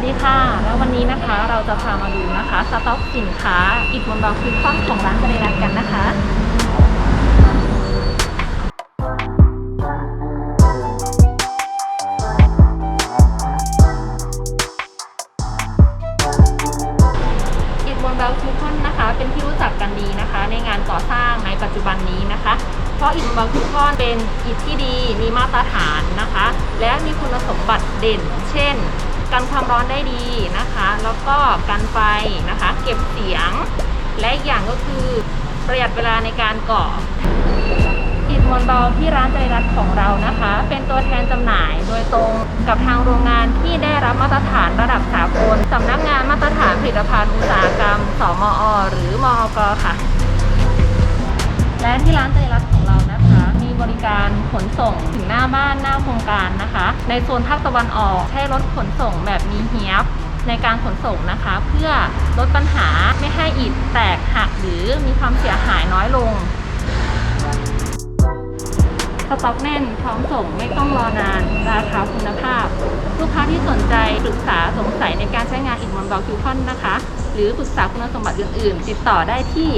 วันนี้นะคะเราจะพามาดูนะคะสต็อกสินค้าอิฐบนบางคิวคอนของร้านบริรัตกันนะคะอิฐบนบาคิวคอนนะคะเป็นที่รู้จักกันดีนะคะ ในงานก่อสร้างในปัจจุบันนี้นะคะ เพราะอิฐบนบางคิวคอนเป็นอิฐที่ดีมีมาตรฐานนะคะ และมีคุณสมบัติเด่น เช่น กันความร้อนได้ดีนะคะ แล้วก็กันไฟนะคะ เก็บเสียง และอีกอย่างก็คือประหยัดเวลาในการก่ออิฐมวลเบาที่ร้านใจรัฐของเรานะคะ เป็นตัวแทนจำหน่ายโดยตรงกับทางโรงงานที่ได้รับมาตรฐานระดับสากลสำนักงานมาตรฐานผลิตภัณฑ์อุตสาหกรรม สมอ หรือมอกค่ะ และที่ร้านใจรัฐ ขนส่งถึงหน้าบ้านหน้าโครงการนะคะ ในโซนภาคตะวันออกใช้รถขนส่งแบบมีเฮียบในการขนส่งนะคะ เพื่อลดปัญหาไม่ให้อิฐแตกหักหรือมีความเสียหายน้อยลงสต็อกแน่นพร้อมส่งไม่ต้องรอนาน ราคาคุณภาพ ลูกค้าที่สนใจปรึกษาสงสัยในการใช้งานอิฐมอนบอลคิวคอนนะคะ หรือปรึกษาคุณสมบัติอื่น ๆ ติดต่อได้ที่